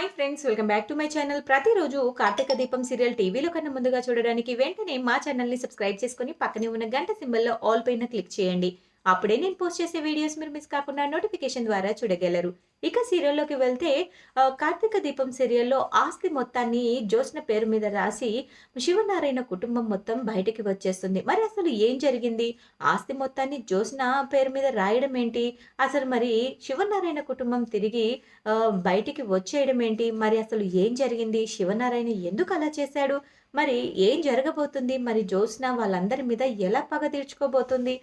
Hi friends welcome back to my channel. ప్రతిరోజు కార్తీక దీపం serial టీవీలో కన్నా ముందుగా చూడడానికి వెంటనే మా ఛానల్ని సబ్స్క్రైబ్ చేసుకుని పక్కనే ఉన్న గంట సింబల్లో ఆల్ పైన క్లిక్ చేయండి. అప్పుడే నేను పోస్ట్ చేసే వీడియోస్ మీరు మిస్ కాకుండా నోటిఫికేషన్ ద్వారా చూడగలరు. ఇక సీరియల్లోకి వెళ్తే కార్తీక దీపం సీరియల్లో ఆస్తి మొత్తాన్ని జ్యోత్స్న పేరు మీద రాసి శివనారాయణ కుటుంబం మొత్తం బయటికి వచ్చేస్తుంది. మరి అసలు ఏం జరిగింది? ఆస్తి మొత్తాన్ని జ్యోత్స్న పేరు మీద రాయడం ఏంటి? అసలు మరి శివనారాయణ కుటుంబం తిరిగి బయటికి వచ్చేయడం ఏంటి? మరి అసలు ఏం జరిగింది? శివనారాయణ ఎందుకు అలా చేశాడు? మరి ఏం జరగబోతుంది? మరి జ్యోత్స్న వాళ్ళందరి మీద ఎలా పగ తీర్చుకోబోతుంది?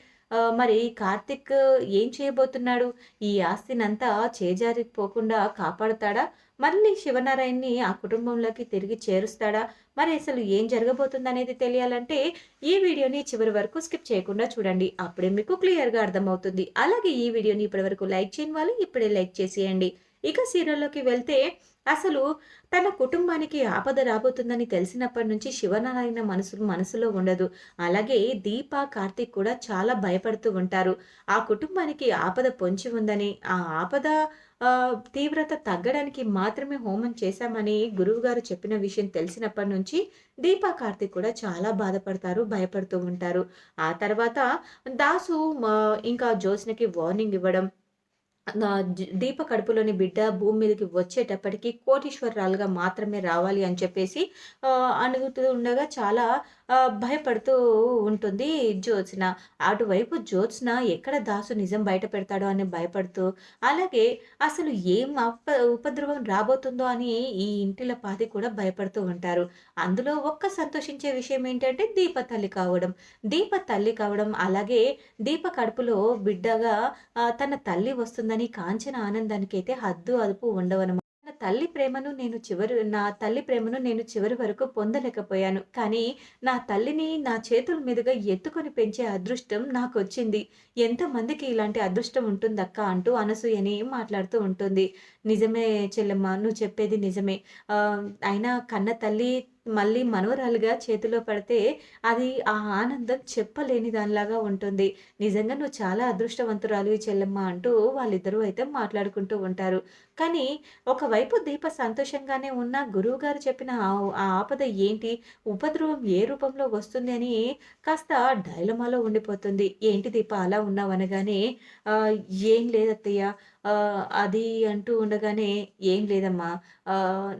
మరి కార్తిక్ ఏం చేయబోతున్నాడు? ఈ ఆస్తినంతా చేజారిపోకుండా కాపాడుతాడా? మళ్ళీ శివనారాయణని ఆ కుటుంబంలోకి తిరిగి చేరుస్తాడా? మరి అసలు ఏం జరగబోతుంది అనేది తెలియాలంటే ఈ వీడియోని చివరి వరకు స్కిప్ చేయకుండా చూడండి. అప్పుడే మీకు క్లియర్గా అర్థమవుతుంది. అలాగే ఈ వీడియోని ఇప్పటి వరకు లైక్ చేయని వాళ్ళు ఇప్పుడే లైక్ చేసేయండి. ఇక సీరియల్లోకి వెళ్తే అసలు తన కుటుంబానికి ఆపద రాబోతుందని తెలిసినప్పటి నుంచి శివనారాయణ మనసు మనసులో ఉండదు. అలాగే దీప కార్తీక్ కూడా చాలా భయపడుతూ ఉంటారు. ఆ కుటుంబానికి ఆపద పొంచి ఉందని ఆ ఆపద తీవ్రత తగ్గడానికి మాత్రమే హోమం చేశామని గురువుగారు చెప్పిన విషయం తెలిసినప్పటి నుంచి దీపా కార్తిక్ కూడా చాలా బాధపడతారు భయపడుతూ ఉంటారు. ఆ తర్వాత దాసు ఇంకా జ్యోత్స్నకి వార్నింగ్ ఇవ్వడం నా దీప కడుపులోని బిడ్డ భూమి మీదకి వచ్చేటప్పటికి కోటీశ్వరరాలుగా మాత్రమే రావాలి అని చెప్పేసి అడుగుతూ ఉండగా చాలా భయపడుతూ ఉంటుంది జ్యోత్స్న. అటువైపు జ్యోత్స్న ఎక్కడ దాసు నిజం బయట పెడతాడో అని భయపడుతూ అలాగే అసలు ఏం అప ఉపద్రవం రాబోతుందో అని ఈ ఇంటిల పాది కూడా భయపడుతూ ఉంటారు. అందులో ఒక్క సంతోషించే విషయం ఏంటంటే దీప తల్లి కావడం. దీప తల్లి కావడం అలాగే దీప కడుపులో బిడ్డగా తన తల్లి వస్తుందని కాంచన ఆనందానికి అయితే హద్దు అదుపు ఉండవనమాట తల్లి ప్రేమను నేను చివరి నా తల్లి ప్రేమను నేను చివరి వరకు పొందలేకపోయాను. కానీ నా తల్లిని నా చేతుల మీదుగా ఎత్తుకొని పెంచే అదృష్టం నాకు వచ్చింది ఎంతమందికి ఇలాంటి అదృష్టం ఉంటుందక్క అంటూ అనసూయని మాట్లాడుతూ ఉంటుంది. నిజమే చెల్లెమ్మ నువ్వు చెప్పేది నిజమే. అయినా కన్న తల్లి మళ్ళీ మనవరాలుగా చేతిలో పడితే అది ఆ ఆనందం చెప్పలేని దానిలాగా ఉంటుంది. నిజంగా నువ్వు చాలా అదృష్టవంతురాలు చెల్లెమ్మ అంటూ వాళ్ళిద్దరూ అయితే మాట్లాడుకుంటూ ఉంటారు. కానీ ఒకవైపు దీప సంతోషంగానే ఉన్న గురువు గారు చెప్పిన ఆ- ఆ ఆపద ఏంటి? ఉపద్రవం ఏ రూపంలో వస్తుంది అని కాస్త డైలమాలో ఉండిపోతుంది. ఏంటి దీప అలా ఉన్నావు అనగానే ఏం లేదత్తయ్య. అది అంటూ ఉండగానే ఏం లేదమ్మా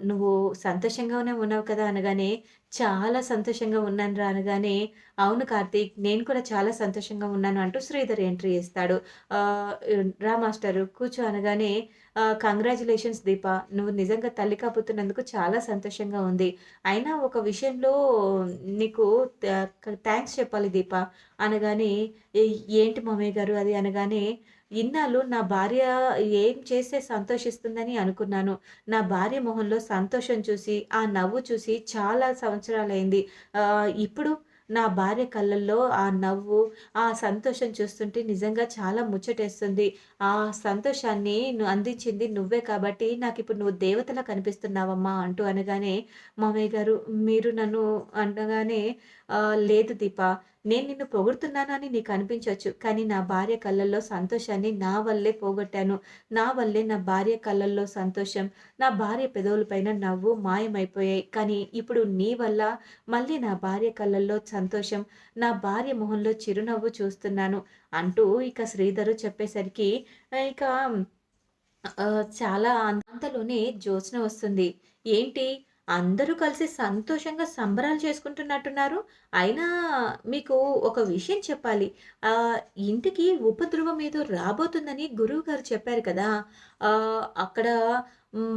నువ్వు సంతోషంగానే ఉన్నావు కదా అనగానే చాలా సంతోషంగా ఉన్నాను రా అనగానే అవును కార్తీక్ నేను కూడా చాలా సంతోషంగా ఉన్నాను అంటూ శ్రీధర్ ఎంట్రీ ఇస్తాడు రా మాస్టరు కూర్చో అనగానే కంగ్రాచులేషన్స్ దీప నువ్వు నిజంగా తల్లి కాబోతున్నందుకు చాలా సంతోషంగా ఉంది. అయినా ఒక విషయంలో నీకు థ్యాంక్స్ చెప్పాలి దీప అనగానే ఏంటి మామయ్య గారు? అది అనగానే ఇన్నాళ్ళు నా భార్య ఏం చేస్తే సంతోషిస్తుందని అనుకున్నాను. నా భార్య మొహంలో సంతోషం చూసి ఆ నవ్వు చూసి చాలా సంవత్సరాలైంది. ఇప్పుడు నా భార్య కళ్ళల్లో ఆ నవ్వు ఆ సంతోషం చూస్తుంటే నిజంగా చాలా ముచ్చటేస్తుంది. ఆ సంతోషాన్ని అందించింది నువ్వే కాబట్టి నాకు ఇప్పుడు నువ్వు దేవతలా కనిపిస్తున్నావమ్మా అంటూ అనగానే మామయ్య గారు మీరు నన్ను అనగానే లేదు దీప నేను నిన్ను పొగుడుతున్నానని నీకు అనిపించవచ్చు కానీ నా భార్య కళ్ళల్లో సంతోషాన్ని నా వల్లే పోగొట్టాను. నా వల్లే నా భార్య కళ్ళల్లో సంతోషం. నా భార్య పెదవులపైన నవ్వు మాయమైపోయాయి. కానీ ఇప్పుడు నీ వల్ల మళ్ళీ నా భార్య కళ్ళల్లో సంతోషం నా భార్య మొహంలో చిరునవ్వు చూస్తున్నాను అంటూ ఇక శ్రీధరు చెప్పేసరికి ఇక చాలా అంతలోనే జ్యోత్స్న వస్తుంది. ఏంటి? అందరూ కలిసి సంతోషంగా సంబరాలు చేసుకుంటున్నట్టున్నారు. అయినా మీకు ఒక విషయం చెప్పాలి. ఇంటికి ఉపద్రవం ఏదో రాబోతుందని గురువు గారు చెప్పారు కదా. అక్కడ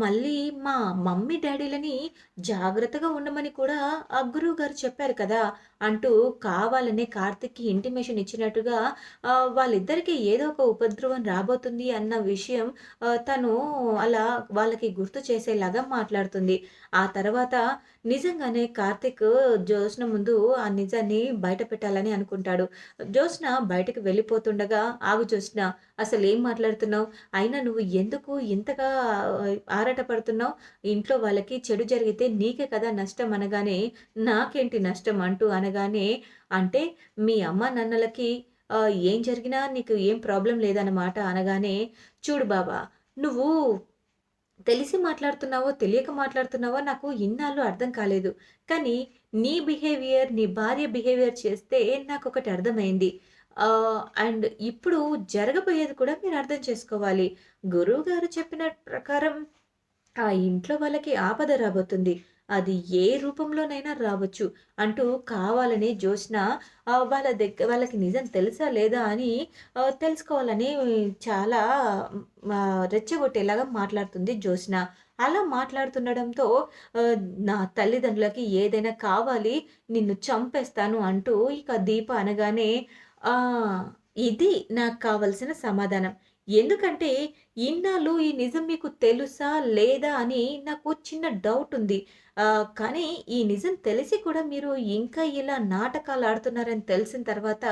మళ్ళీ మా మమ్మీ డాడీలని జాగ్రత్తగా ఉండమని కూడా ఆ గురువు గారు చెప్పారు కదా. అంటూ కావాలనే కార్తిక్కి ఇంటిమేషన్ ఇచ్చినట్టుగా వాళ్ళిద్దరికీ ఏదో ఒక ఉపద్రవం రాబోతుంది అన్న విషయం తను అలా వాళ్ళకి గుర్తు చేసేలాగా మాట్లాడుతుంది. ఆ తర్వాత నిజంగానే కార్తిక్ జ్యోత్స్న ముందు ఆ నిజాన్ని బయట పెట్టాలని అనుకుంటాడు. జ్యోత్స్న బయటకు వెళ్ళిపోతుండగా ఆగు జ్యోత్స్న అసలు ఏం మాట్లాడుతున్నావు? అయినా నువ్వు ఎందుకు ఇంతగా ఆరాటపడుతున్నావు? ఇంట్లో వాళ్ళకి చెడు జరిగితే నీకే కదా నష్టం అనగానే నాకేంటి నష్టం? అంటూ అనగానే అంటే మీ అమ్మ నాన్నలకి ఏం జరిగినా నీకు ఏం ప్రాబ్లం లేదన్నమాట అనగానే చూడు బాబా నువ్వు తెలిసి మాట్లాడుతున్నావో, తెలియక మాట్లాడుతున్నావో నాకు ఇన్నాళ్ళు అర్థం కాలేదు. కానీ నీ బిహేవియర్, నీ భార్య బిహేవియర్ చేస్తే నాకు ఒకటి అర్థమైంది. అండ్ ఇప్పుడు జరగబోయేది కూడా మీరు అర్థం చేసుకోవాలి. గురువు గారు చెప్పిన ప్రకారం ఆ ఇంట్లో వాళ్ళకి ఆపద రాబోతుంది. అది ఏ రూపంలోనైనా రావచ్చు. అంటూ కావాలని జోష్న వాళ్ళ దగ్గర వాళ్ళకి నిజం తెలుసా లేదా అని తెలుసుకోవాలని చాలా రెచ్చగొట్టేలాగా మాట్లాడుతుంది జోష్న అలా మాట్లాడుతుండడంతో నా తల్లిదండ్రులకి ఏదైనా కావాలి నిన్ను చంపేస్తాను అంటూ ఇక దీప అనగానే ఇది నాకు కావాల్సిన సమాధానం. ఎందుకంటే ఇన్నాళ్ళు ఈ నిజం మీకు తెలుసా? లేదా? అని నాకు చిన్న డౌట్ ఉంది కానీ ఈ నిజం తెలిసి కూడా మీరు ఇంకా ఇలా నాటకాలు ఆడుతున్నారని తెలిసిన తర్వాత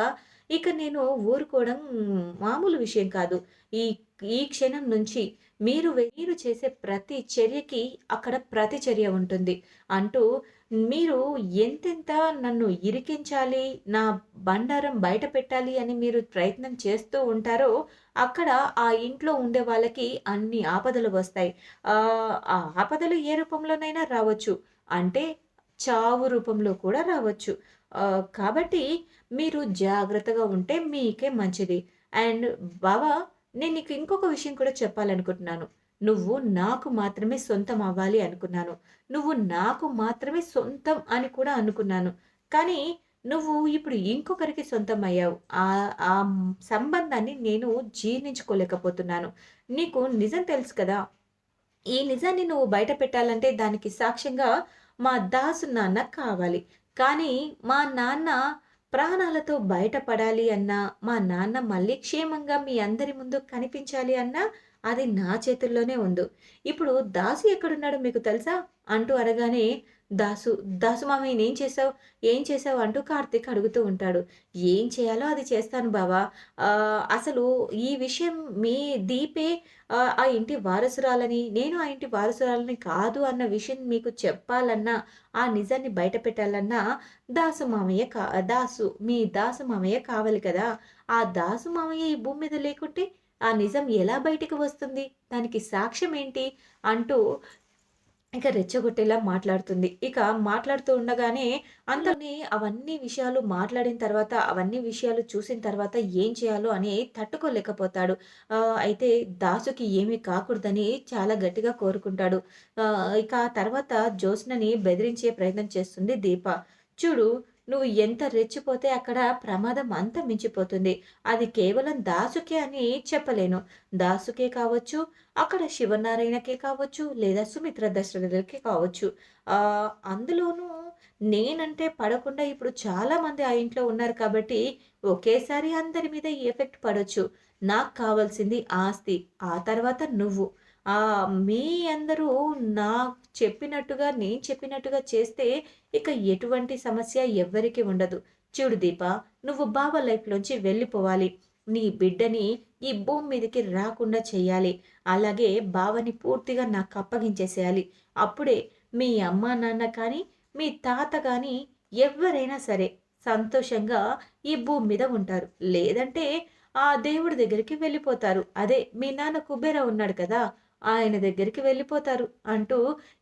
ఇక నేను ఊరుకోవడం మామూలు విషయం కాదు. ఈ ఈ క్షణం నుంచి మీరు మీరు చేసే ప్రతి చర్యకి అక్కడ ప్రతిచర్య ఉంటుంది. అంటూ మీరు ఎంతెంత నన్ను ఇరికించాలి, నా బండారం బయట పెట్టాలి అని మీరు ప్రయత్నం చేస్తూ ఉంటారో, అక్కడ ఆ ఇంట్లో ఉండే వాళ్ళకి అన్ని ఆపదలు వస్తాయి. ఆ ఆపదలు ఏ రూపంలోనైనా రావచ్చు. అంటే చావు రూపంలో కూడా రావచ్చు. కాబట్టి మీరు జాగ్రత్తగా ఉంటే మీకే మంచిది. అండ్ బావా నేను నీకు ఇంకొక విషయం కూడా చెప్పాలనుకుంటున్నాను. నువ్వు నాకు మాత్రమే సొంతం అవ్వాలి అనుకున్నాను. నువ్వు నాకు మాత్రమే సొంతం అని కూడా అనుకున్నాను. కానీ నువ్వు ఇప్పుడు ఇంకొకరికి సొంతం అయ్యావు. ఆ ఆ సంబంధాన్ని నేను జీర్ణించుకోలేకపోతున్నాను. నీకు నిజం తెలుసు కదా! ఈ నిజాన్ని నువ్వు బయట పెట్టాలంటే దానికి సాక్ష్యంగా మా దాసు నాన్న కావాలి. కానీ మా నాన్న ప్రాణాలతో బయటపడాలి అన్నా, మా నాన్న మళ్ళీ క్షేమంగా మీ అందరి ముందు కనిపించాలి అన్నా, అది నా చేతుల్లోనే ఉంది. ఇప్పుడు దాసు ఎక్కడున్నాడో మీకు తెలుసా? అంటూ అనగానే దాసు, దాసు మామయ్య నేం చేసావు ఏం చేసావు అంటూ కార్తీక్ అడుగుతూ ఉంటాడు. ఏం చేయాలో అది చేస్తాను బావా అసలు ఈ విషయం మీ దీపే ఆ ఇంటి వారసురాలని, నేను ఆ ఇంటి వారసురాలని కాదు అన్న విషయం మీకు చెప్పాలన్నా, ఆ నిజాన్ని బయట పెట్టాలన్నా దాసు మామయ్య కా దాసు మీ దాసు మామయ్య కావాలి కదా! ఆ దాసు మామయ్య ఈ భూమి మీద లేకుంటే ఆ నిజం ఎలా బయటికి వస్తుంది? దానికి సాక్ష్యం ఏంటి? అంటూ ఇక రెచ్చగొట్టేలా మాట్లాడుతుంది. ఇక మాట్లాడుతూ ఉండగానే అంతలోనే అవన్నీ విషయాలు మాట్లాడిన తర్వాత, అవన్నీ విషయాలు చూసిన తర్వాత ఏం చేయాలో అని తట్టుకోలేకపోతాడు. అయితే దాసుకి ఏమీ కాకూడదని చాలా గట్టిగా కోరుకుంటాడు. ఇక తర్వాత జ్యోత్స్నని బెదిరించే ప్రయత్నం చేస్తుంది దీప. చూడు నువ్వు ఎంత రెచ్చిపోతే అక్కడ ప్రమాదం అంత మించిపోతుంది. అది కేవలం దాసుకే అని చెప్పలేను. దాసుకే కావచ్చు, అక్కడ శివనారాయణకే కావచ్చు, లేదా సుమిత్ర దశరథులకే కావచ్చు. అందులోనూ నేనంటే పడకుండా ఇప్పుడు చాలామంది ఆ ఇంట్లో ఉన్నారు కాబట్టి, ఒకేసారి అందరి మీద ఈ ఎఫెక్ట్ పడొచ్చు. నాకు కావాల్సింది ఆస్తి. ఆ తర్వాత నువ్వు. మీ అందరూ నాకు చెప్పినట్టుగా, నేను చెప్పినట్టుగా చేస్తే ఇక ఎటువంటి సమస్య ఎవ్వరికీ ఉండదు. చూడు దీప, నువ్వు బావ లైఫ్‌లోంచి వెళ్ళిపోవాలి. నీ బిడ్డని ఈ భూమి మీదకి రాకుండా చేయాలి అలాగే బావని పూర్తిగా నాకు అప్పగించేసేయాలి అప్పుడే మీ అమ్మా, నాన్న కానీ, మీ తాత కానీ ఎవరైనా సరే సంతోషంగా ఈ భూమి మీద ఉంటారు. లేదంటే ఆ దేవుడి దగ్గరికి వెళ్ళిపోతారు. అదే మీ నాన్న కుబేర ఉన్నాడు కదా! ఆయన దగ్గరికి వెళ్ళిపోతారు. అంటూ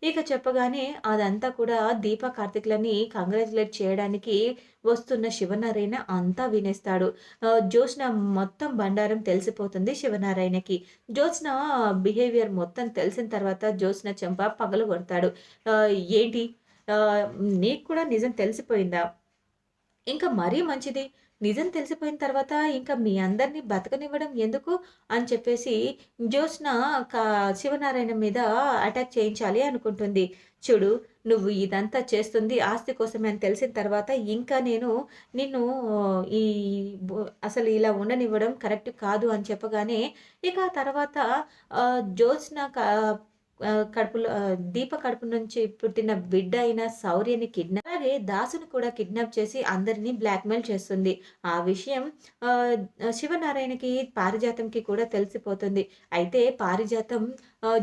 ఇక చెప్పగానే అదంతా కూడా దీప, కార్తిక్లని కంగ్రాచులేట్ చేయడానికి వస్తున్న శివనారాయణ అంతా వినేస్తాడు. జ్యోత్స్న మొత్తం బండారం తెలిసిపోతుంది శివనారాయణకి. జ్యోత్స్న బిహేవియర్ మొత్తం తెలిసిన తర్వాత జ్యోత్స్న చెంప పగలు కొడతాడు ఏంటి? నీకు కూడా నిజం తెలిసిపోయిందా? ఇంకా మరీ మంచిది. నిజం తెలిసిపోయిన తర్వాత ఇంకా మీ అందరిని బతకనివ్వడం ఎందుకు? అని చెప్పేసి జ్యోత్స్న కా శివనారాయణ మీద అటాక్ చేయించాలి అనుకుంటుంది. చూడు నువ్వు ఇదంతా చేస్తుంది ఆస్తి కోసమే అని తెలిసిన తర్వాత ఇంకా నేను నిన్ను ఈ అసలు ఇలా ఉండనివ్వడం కరెక్ట్ కాదు అని చెప్పగానే ఇక తర్వాత జ్యోత్స్న క కడుపులో దీప కడుపు నుంచి పుట్టిన బిడ్డ అయిన శౌర్యని కిడ్నాప్ అలాగే దాసుని కూడా కిడ్నాప్ చేసి అందరిని బ్లాక్‌మెయిల్ చేస్తుంది. ఆ విషయం శివనారాయణకి, పారిజాతంకి కూడా తెలిసిపోతుంది. అయితే పారిజాతం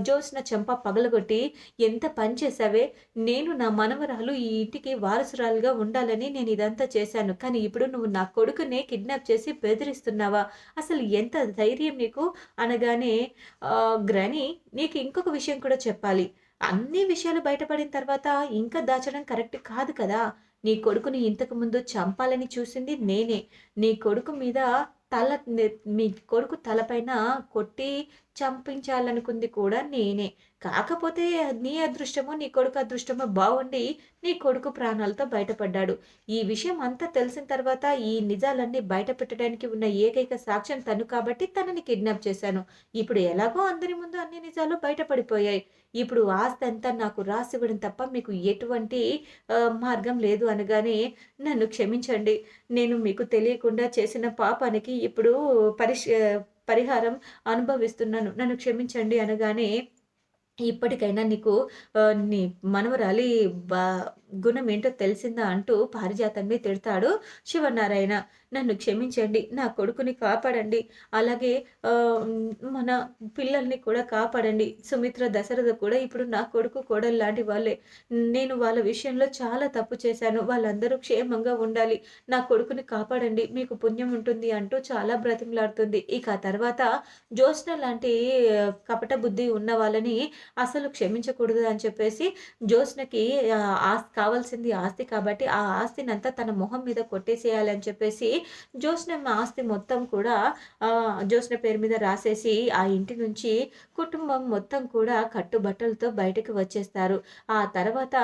జోస్న చెంప పగలగొట్టి, "ఎంత పని చేశావే! నేను నా మనవరాలు ఈ ఇంటికి వారసురాలుగా ఉండాలని నేను ఇదంతా చేశాను. కానీ ఇప్పుడు నువ్వు నా కొడుకునే కిడ్నాప్ చేసి బెదిరిస్తున్నావా? అసలు ఎంత ధైర్యం నీకు?" అనగానే గ్రని నీకు ఇంకొక విషయం కూడా చెప్పాలి. అన్ని విషయాలు బయటపడిన తర్వాత ఇంకా దాచడం కరెక్ట్ కాదు కదా! నీ కొడుకుని ఇంతకు ముందు చంపాలని చూసింది నేనే. నీ కొడుకు మీద తల మీ కొడుకు తలపైన కొట్టి చంపించాలనుకుంది కూడా నేనే. కాకపోతే నీ అదృష్టమో, నీ కొడుకు అదృష్టమో బాగుండి నీ కొడుకు ప్రాణాలతో బయటపడ్డాడు. ఈ విషయం అంతా తెలిసిన తర్వాత ఈ నిజాలన్నీ బయట పెట్టడానికి ఉన్న ఏకైక సాక్ష్యం తను కాబట్టి తనని కిడ్నాప్ చేశాను. ఇప్పుడు ఎలాగో అందరి ముందు అన్ని నిజాలు బయటపడిపోయాయి. ఇప్పుడు ఆస్తి అంతా నాకు రాసివ్వడం తప్ప మీకు ఎటువంటి మార్గం లేదు" అనగానే, "నన్ను క్షమించండి. నేను మీకు తెలియకుండా చేసిన పాపానికి ఇప్పుడు పరిష్ పరిహారం అనుభవిస్తున్నాను. నన్ను క్షమించండి" అనగానే, "ఇప్పటికైనా నీకు నీ మనవరాలి బా గుణం ఏంటో తెలిసిందా?" అంటూ పారిజాతాన్ని తిడతాడు శివనారాయణ. "నన్ను క్షమించండి. నా కొడుకుని కాపాడండి. అలాగే మన పిల్లల్ని కూడా కాపాడండి. సుమిత్ర, దశరథ కూడా ఇప్పుడు నా కొడుకు, కోడలు లాంటి వాళ్ళే. నేను వాళ్ళ విషయంలో చాలా తప్పు చేశాను. వాళ్ళందరూ క్షేమంగా ఉండాలి. నా కొడుకుని కాపాడండి. మీకు పుణ్యం ఉంటుంది" అంటూ చాలా బ్రతిమలాడుతుంది. ఇక ఆ తర్వాత జ్యోత్స్న లాంటి కపట బుద్ధి ఉన్న వాళ్ళని అసలు క్షమించకూడదు అని చెప్పేసి జ్యోత్స్నకి ఆహ్, కావాల్సింది ఆస్తి కాబట్టి ఆ ఆస్తినంతా తన మొహం మీద కొట్టేసేయాలని చెప్పేసి జ్యోత్స్నమ్మ ఆస్తి మొత్తం కూడా జ్యోత్స్న పేరు మీద రాసేసి ఆ ఇంటి నుంచి కుటుంబం మొత్తం కూడా కట్టుబట్టలతో బయటకు వచ్చేస్తారు. ఆ తర్వాత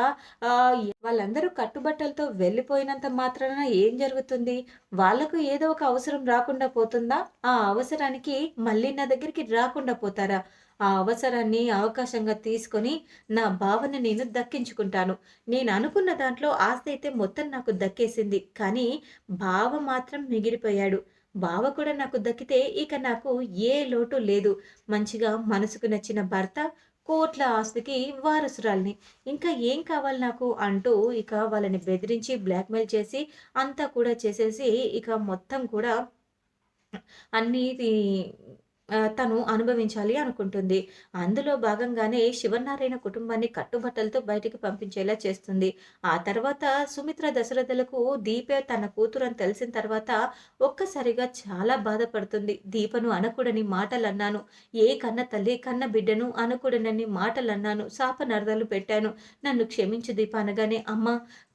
వాళ్ళందరూ కట్టుబట్టలతో వెళ్ళిపోయినంత మాత్రాన ఏం జరుగుతుంది? వాళ్ళకు ఏదో ఒక అవసరం రాకుండా పోతుందా? ఆ అవసరానికి మళ్ళీ నా దగ్గరికి రాకుండా పోతారా? ఆ అవసరాన్ని అవకాశంగా తీసుకొని నా బావని నేను దక్కించుకుంటాను. నేను అనుకున్న దాంట్లో ఆస్తి అయితే మొత్తం నాకు దక్కేసింది. కానీ బావ మాత్రం మిగిలిపోయాడు. బావ కూడా నాకు దక్కితే ఇక నాకు ఏ లోటు లేదు. మంచిగా మనసుకు నచ్చిన భర్త, కోట్ల ఆస్తికి వారసురాల్ని ఇంకా ఏం కావాలి నాకు? అంటూ ఇక వాళ్ళని బెదిరించి, బ్లాక్‌మెయిల్ చేసి అంతా కూడా చేసేసి ఇక మొత్తం కూడా అన్నీ తను అనుభవించాలి అనుకుంటుంది. అందులో భాగంగానే శివనారాయణ కుటుంబాన్ని కట్టుబట్టలతో బయటికి పంపించేలా చేస్తుంది. ఆ తర్వాత సుమిత్ర, దశరథులకు దీపే తన కూతురని తెలిసిన తర్వాత ఒక్కసారిగా చాలా బాధపడుతుంది. దీపను అనకూడని మాటలు అన్నాను ఏ కన్న తల్లి కన్న బిడ్డను మాటలు అన్నాను శాపనార్థాలు పెట్టాను. నన్ను క్షమించు దీప అనగానే, అమ్మ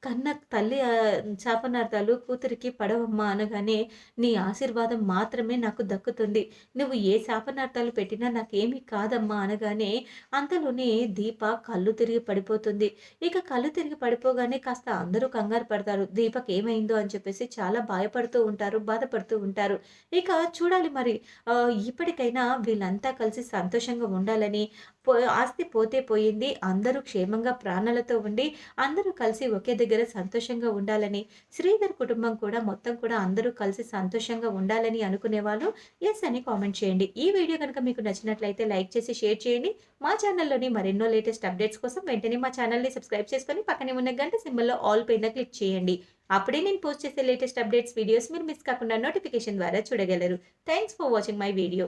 కన్న తల్లి ఆహ్, శాపనార్థాలు కూతురికి పడవమ్మా" అనగానే, "నీ ఆశీర్వాదం మాత్రమే నాకు దక్కుతుంది. నువ్వు ఏ శాపనార్థాలు పెట్టినా నాకేమీ కాదమ్మా" అనగానే అంతలోనే దీప కళ్ళు తిరిగి పడిపోతుంది. ఇక కళ్ళు తిరిగి పడిపోగానే కాస్త అందరూ కంగారు పడతారు. దీపకేమైందో అని చెప్పేసి చాలా భయపడుతూ ఉంటారు. బాధపడుతూ ఉంటారు. ఇక చూడాలి మరి ఇప్పటికైనా వీళ్ళంతా కలిసి సంతోషంగా ఉండాలని, ఆస్తి పోతే పోయింది. అందరూ క్షేమంగా ప్రాణాలతో ఉండి, అందరూ కలిసి ఒకే దగ్గర సంతోషంగా ఉండాలని, శ్రీధర్ కుటుంబం కూడా మొత్తం కూడా అందరూ కలిసి సంతోషంగా ఉండాలని అనుకునే వాళ్ళు ఎస్ అని కామెంట్ చేయండి. ఈ వీడియో గనుక మీకు నచ్చినట్లయితే లైక్ చేసి షేర్ చేయండి. మా ఛానల్‌లోని మరెన్నో లేటెస్ట్ అప్డేట్స్ కోసం వెంటనే మా ఛానల్‌ని సబ్స్క్రైబ్ చేసుకొని పక్కనే ఉన్న గంట సింబల్‌లో ఆల్ పైన క్లిక్ చేయండి. అప్పుడే నేను పోస్ట్ చేసే లేటెస్ట్ అప్డేట్స్ వీడియోస్ మీరు మిస్ కాకుండా నోటిఫికేషన్ ద్వారా చూడగలరు. Thanks for watching my video.